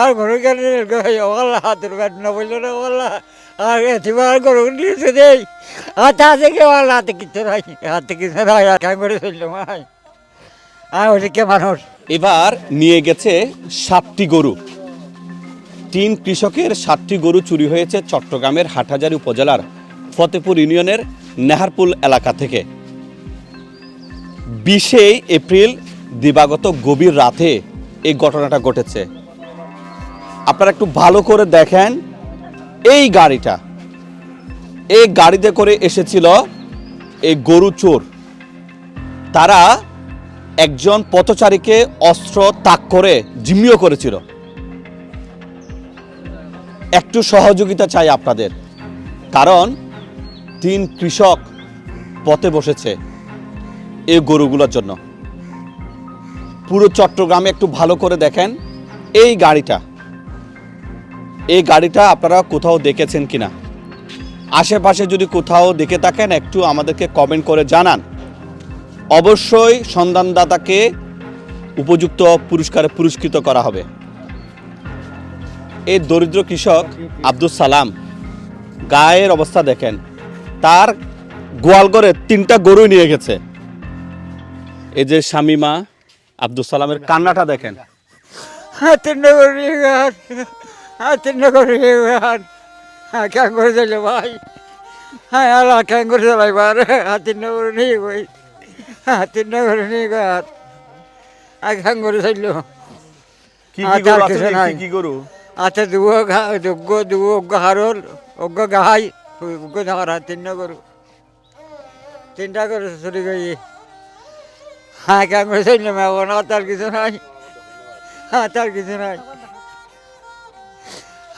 আর গরু কেন ওলা হাতের ঘটনা বলল না ওলা আর এবার গরু নিয়েছে দেই। আর তা থেকে ওলা হাতে কিছু নাই, হাতে কিছু নাই, আর কেন করে চলল ভাই। আর ওদিকে মানুষ? এবার নিয়ে গেছে সাতটি গরু। তিন কৃষকের সাতটি গরু চুরি হয়েছে চট্টগ্রামের হাটহাজারি উপজেলার ফতেপুর ইউনিয়নের নেহারপুল এলাকা থেকে। বিশে এপ্রিল দিবাগত গভীর রাতে এই ঘটনাটা ঘটেছে। আপনারা একটু ভালো করে দেখেন এই গাড়িটা। এই গাড়িতে করে এসেছিল এই গরু চোর। তারা একজন পথচারীকে অস্ত্র তাক করে জিম্মিও করেছিল। একটু সহযোগিতা চাই আপনাদের। কারণ তিন কৃষক পথে বসেছে এই গরুগুলোর জন্য। পুরো চট্টগ্রামে একটু ভালো করে দেখেন এই গাড়িটা। এই গাড়িটা আপনারা কোথাও দেখেছেন কিনা? আশেপাশে যদি কোথাও দেখে থাকেন, একটু আমাদেরকে কমেন্ট করে জানান। অবশ্যই সন্ধানদাতাকে উপযুক্ত পুরস্কারে পুরস্কৃত করা হবে। এই দরিদ্র কৃষক আব্দুল সালাম, গায়ের অবস্থা দেখেন। তার গোয়ালঘরে তিনটা গরু নিয়ে গেছে। এই যে শামিমা আব্দুল সালামের কান্নাটা দেখেন। হাতের নগর নিয়ে নগর নিয়ে গান হ্যাঁ কেন করে চলল ভাই। হ্যাঁ আল্লাহ কেন করে নগর নিয়ে গই হাতের নগর নিয়ে গান আর কেন করে চলল কি আর কি গরু তার আছে কিছু কি গরু? আচ্ছা দুয়ো ঘা যোগ্য দুয়ো অজ্ঞ হারল অজ্ঞ গাহাই অজ্ঞ ধারা করে চলে গই হ্যাঁ কেন করে এখন আর তার কিছু নাই। হ্যাঁ তার কিছু নাই।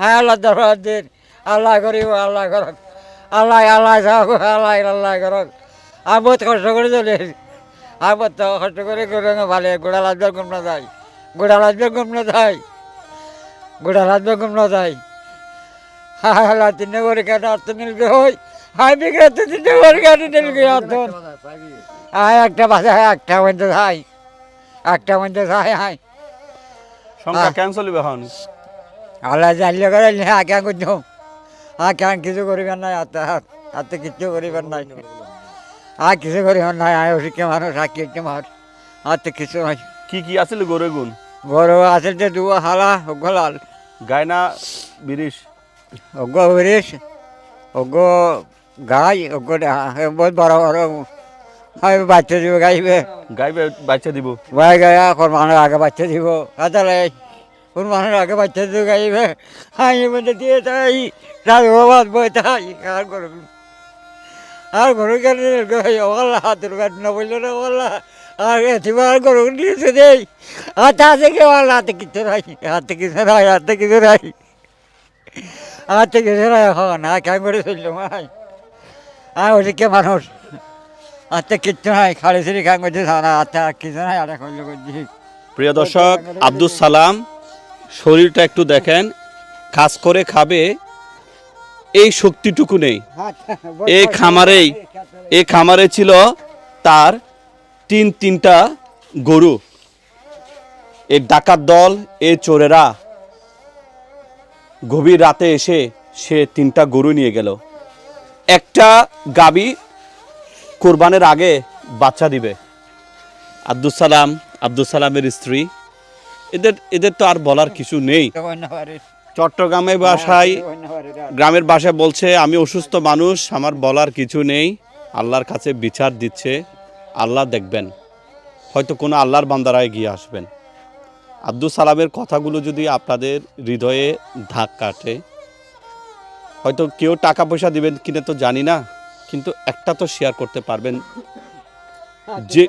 হায় আল্লাহ দরবার দিন। আল্লাহ করিব, আল্লাহ করক। আল্লাহ আল্লাহ যাও, আল্লাহ আল্লাহ করক। আর বহুত কষ্ট করে চলে আর বহুত কষ্ট করে করে ভালো। গোড়া লাজবার কম না যায়। গোড়া লাজবার কম না যায়। গোড়া লাজবার কম না যায়। হায় আল্লাহ তিন করে কাটা অর্থ নিলকে হই। হাই বিক্রে তিন করে কাটা নিলকে অর্থ। হায় একটা বাজে একটা মধ্যে হাই। একটা মধ্যে হাই হাই। সংখ্যা। ক্যান্সেল হবে আল্লাহ জানলে করে হ্যাঁ কেন করছ হ্যাঁ কেন কিছু করিবেন নাই হাত হাতে কিচ্ছু করিবেন নাই। আর কিছু করিবেন নাই আয় ওষুধকে মানুষ আর কি মানুষ হাতে কিছু নাই। কি কি আছিল গরু গুণ? বড় আছে যে দু হালা গলাল গায়না বিরিশ? অজ্ঞ হরিশ অজ্ঞ গাই অজ্ঞ বহুত বড় বড়। হয় বাচ্চা দিব গাইবে। গাইবে বাচ্চা দিব। ভাই গায়া কোন আগে বাচ্চা দিব। তাহলে মানুষ আগে বাচ্চা দিব গাইবে। হাই মধ্যে দিয়ে তাই রাত বাদ বই তাই আর গরু আর কেন গাই ওলা ঘটনা বলল না ওলা আর এবার গরু নিয়েছে দেই আর তা থেকে ওলা হাতে কিছু নাই। হাতে কিছু নাই হাতে কিছু নাই। হাতে কিছু নাই এখন আর কেন করে চলল ভাই? আর ওদিকে মানুষ। হাতে কিচ্ছু নাই, খালি সিঁড়ি খান করছে হাতে আর কিছু নাই, আর করল করছি প্রিয় দর্শক আব্দুল সালাম। শরীরটা একটু দেখেন কাজ করে খাবে এই শক্তিটুকু নেই। এই খামারেই এই খামারে ছিল তার তিন তিনটা গরু। এই ডাকাত দল এ চোরেরা। গভীর রাতে এসে সে তিনটা গরু নিয়ে গেল। একটা গাবি কোরবানের আগে বাচ্চা দিবে। আব্দুল সালাম আব্দুল সালামের স্ত্রী। এদের এদের তো আর বলার কিছু নেই। চট্টগ্রামে বাসায় গ্রামের বাসায় বলছে, আমি অসুস্থ মানুষ, আমার বলার কিছু নেই। আল্লাহর কাছে বিচার দিচ্ছে। আল্লাহ দেখবেন। হয়তো কোনো আল্লাহর বান্দারায় গিয়ে আসবেন। আব্দুল সালামের কথাগুলো যদি আপনাদের হৃদয়ে ধাক কাটে, হয়তো কেউ টাকা পয়সা দিবেন কিনা তো জানি না, কিন্তু একটা তো শেয়ার করতে পারবেন। যে-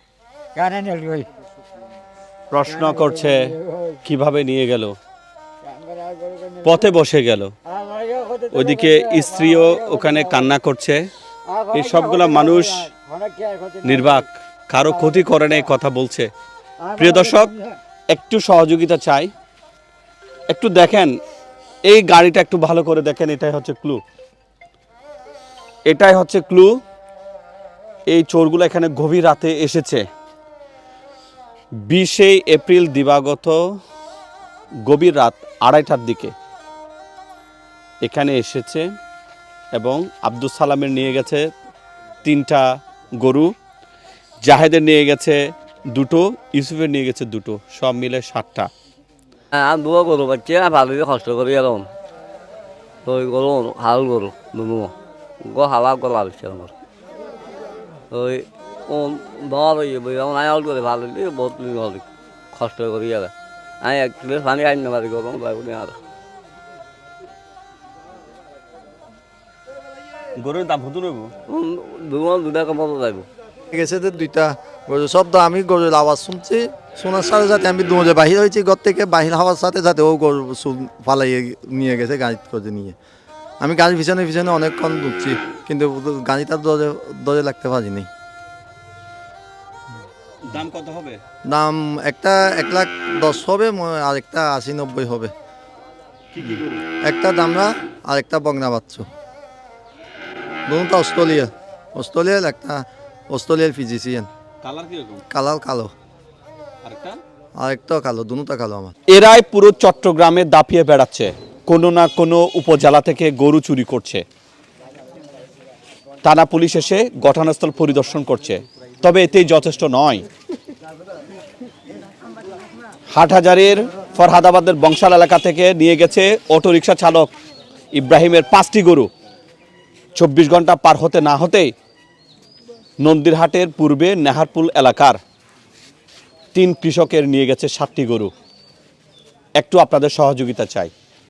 প্রশ্ন করছে, কীভাবে নিয়ে গেল? পথে বসে গেল। ওইদিকে স্ত্রীও ওখানে কান্না করছে। এই সবগুলা মানুষ নির্বাক, কারও ক্ষতি করে নেই কথা বলছে। প্রিয় দর্শক, একটু সহযোগিতা চাই। একটু দেখেন, এই গাড়িটা একটু ভালো করে দেখেন, এটাই হচ্ছে ক্লু। এটাই হচ্ছে ক্লু। এই চোরগুলো এখানে গভীর রাতে এসেছে। বিশে এপ্রিল দিবাগত গভীর রাত আড়াইটার দিকে। এখানে এসেছে এবং আব্দুল সালামের নিয়ে গেছে তিনটা গরু, জাহেদের নিয়ে গেছে দুটো, ইউসুফের নিয়ে গেছে দুটো, সব মিলে সাতটা। দুয়া গরু পাচ্ছি ভালোই কষ্ট করি এরকম ওই গরু, হাল গরু গো হালা গলা আমার। ওই ও ধর ওই যেমন আয়াল করে ভালো বহুত ভালো কষ্ট করি আর আমি এক প্লেট পানি আনি না পারি গরম লাগবে আর। গরুর দাম হতো নেব? দুমন দুটা কমাতে যাইব গেছে যে দুইটা গরু শব্দ আমি গরুর আওয়াজ শুনছি। শোনার সাথে সাথে আমি দুমজে বাহির হয়েছি ঘর থেকে বাহির হওয়ার সাথে সাথে ও গরু শুন- পালাইয়ে নিয়ে গেছে গাড়ি করে নিয়ে। আমি গাড়ির পিছনে পিছনে অনেকক্ষণ ঢুকছি কিন্তু গাড়িটার দরে দরে লাগতে পারিনি। দাম কত হবে? দাম একটা এক লাখ দশ হবে আর একটা আশি নব্বই হবে। একটা দামরা আর একটা বগনা বাচ্চু। দুটা অস্ট্রেলিয়া। অস্ট্রেলিয়ার একটা অস্ট্রেলিয়ার ফিজিশিয়ান। কালার কালার কালো। আরেকটা? আর একটা কালো দুটা কালো আমার। এরাই পুরো চট্টগ্রামে দাপিয়ে বেড়াচ্ছে। কোনো না কোনো উপজেলা থেকে গরু চুরি করছে। থানা পুলিশ এসে ঘটনাস্থল পরিদর্শন করছে। তবে এতেই যথেষ্ট নয়। হাটহাজারের ফরহাদাবাদের বংশাল এলাকা থেকে নিয়ে গেছে অটোরিকশা চালক ইব্রাহিমের পাঁচটি গরু। চব্বিশ ঘণ্টা পার হতে না হতেই নন্দীরহাটের পূর্বে নেহারপুল এলাকার তিন কৃষকের নিয়ে গেছে সাতটি গরু। একটু আপনাদের সহযোগিতা চাই।